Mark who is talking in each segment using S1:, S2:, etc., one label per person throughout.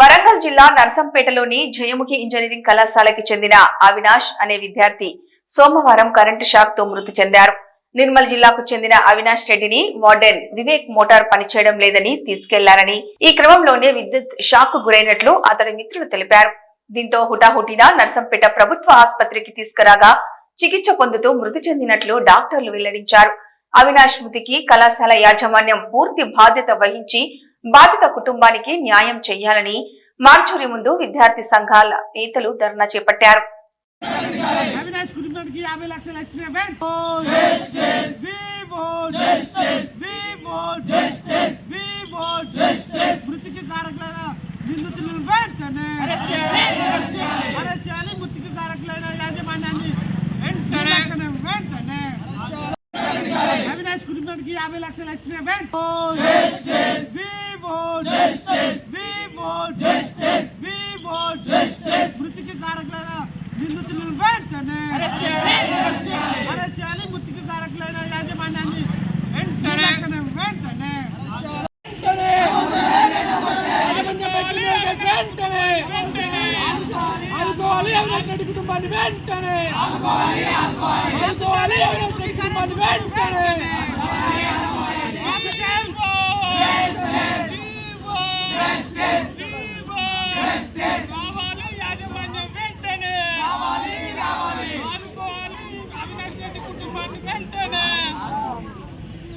S1: వరంగల్ జిల్లా నర్సంపేటలోని జయముఖి ఇంజనీరింగ్ కళాశాలకి చెందిన అవినాష్ అనే విద్యార్థి సోమవారం కరెంటు షాక్తో మృతి చెందారు. నిర్మల్ జిల్లాకు చెందిన అవినాష్ రెడ్డిని వార్డెన్ వివేక్ మోటార్ పనిచేయడం లేదని తీసుకెళ్ళారని ఈ క్రమంలోనే విద్యుత్ షాక్ గురైనట్లు అతని మిత్రులు తెలిపారు. దీంతో హుటాహుటిన నర్సంపేట ప్రభుత్వ ఆసుపత్రికి తీసుకురాగా చికిత్స పొందుతూ మృతి చెందినట్లు డాక్టర్లు వెల్లడించారు. అవినాష్ మృతికి కళాశాల యాజమాన్యం పూర్తి బాధ్యత వహించి బాధిత కుటుంబానికి న్యాయం చేయాలని మార్చూరి ముందు విద్యార్థి సంఘాల నేతలు ధర్నా చేపట్టారు.
S2: అవినాష్ కుటుంబానికి యాభై లక్షల. మృతికి కారకులైన నిందితులను వెంటనే అరెస్ట్ చేయాలి. మృతికి కారకులైన యాజమాన్యాన్ని వెంటనే వెంటనే అవినాష్ కుటుంబానికి యాభై లక్షల. Want justice. We want justice. We want justice. మృతికి కారకులైన నిందితులను వెంటనే అరెస్ట్ చేయాలి మృతికి కారకులైన యాజమాన్యాన్ని వెంటనే వెంటనే ఆదుకోవాలి రెడ్డి కుటుంబాన్ని వెంటనే ఆదుకోవాలి రెడ్డి కుటుంబాన్ని వెంటనే
S3: కావాలి యాజమాన్యం వెంటనే. కావాలి కావాలి ఆదుకోవాలి. అవినాష్ రెడ్డి కుటుంబాన్ని వెంటనే.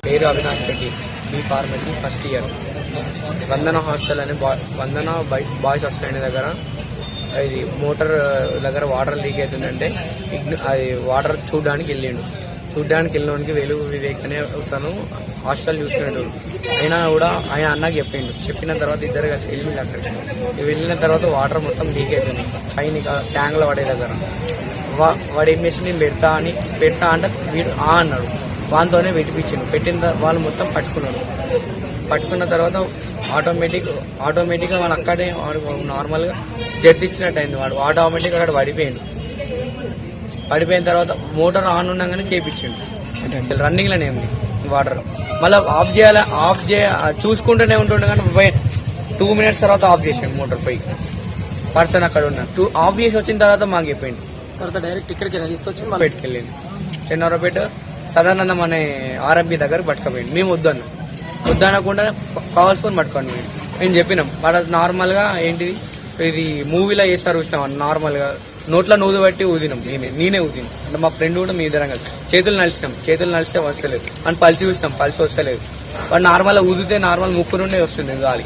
S4: పేరు Avinash Reddy. B pharmacy first year. Vandana hostel అనే వందన బై- బాయ్స్ హాస్టల్ అనే దగ్గర. ఇది మోటార్ దగ్గర వాటర్ లీక్ అవుతుందంటే ఇగ్ని- అది వాటర్ చూడడానికి వెళ్ళిండు. చూడడానికి వెళ్ళడానికి వెలుగు వివేక్ అనే తను హాస్టల్ చూసుకున్నాడు అయినా కూడా ఆయన అన్నకి చెప్పిండు. చెప్పిన తర్వాత ఇద్దరు కలిసి వెళ్ళింది అక్కడికి. వెళ్ళిన తర్వాత వాటర్ మొత్తం లీక్ అవుతుంది పైన ట్యాంక్లో పడే దగ్గర. వా- వాడు ఏం చేసి నేను పెడతా అని పెడతా అంటే వీడు ఆ అన్నాడు. వానితోనే పెట్టిపించిండు. పెట్టిన తర్వాత వాళ్ళు మొత్తం పట్టుకున్నాడు పట్టుకున్న తర్వాత ఆటోమేటిక్ ఆటోమేటిక్గా వాళ్ళు అక్కడే వాడు నార్మల్గా జడ్దిచ్చినట్టు అయింది వాడు. ఆటోమేటిక్గా అక్కడ పడిపోయిండు. పడిపోయిన తర్వాత మోటార్ ఆన్ ఉండగానే చేపించిండు. రన్నింగ్లోనే ఉంది వాటర్. మళ్ళీ ఆఫ్ చేయాలి ఆఫ్ చేయ చూసుకుంటూనే ఉంటుండే కానీ టూ మినిట్స్ తర్వాత ఆఫ్ చేసిండు మోటార్ పోయి పర్సన్ అక్కడ ఉన్న టూ ఆఫ్ చేసి వచ్చిన తర్వాత మాకు చెప్పిండు.
S2: తర్వాత డైరెక్ట్ ఇక్కడికి తీసుకొచ్చి
S4: పెట్టుకెళ్ళింది చెన్నారపేట సదానందం అనే ఆర్ఎంపీ దగ్గర పట్టుకపోయింది మేము వద్దన్నాం. వద్దనకుండా కావాల్సుకొని పట్టుకోండి మేము మేము చెప్పినాం. వాడు నార్మల్గా ఏంటిది? ఇది మూవీలో చేస్తారు చూసినాం నార్మల్గా నోట్లో నూదు బట్టి ఊదినాం. నేనే నేనే ఊదినాం. అంటే మా ఫ్రెండ్ కూడా మీ ఇద్దరం కలిసి. చేతులు నలిసినాం. చేతులు నలిస్తే వస్తలేదు. అని పలిచి చూసినాం. పలిచి వస్తలేదు. వాడు నార్మల్గా ఊదితే నార్మల్ ముక్కు నుండే వస్తుంది గాలి.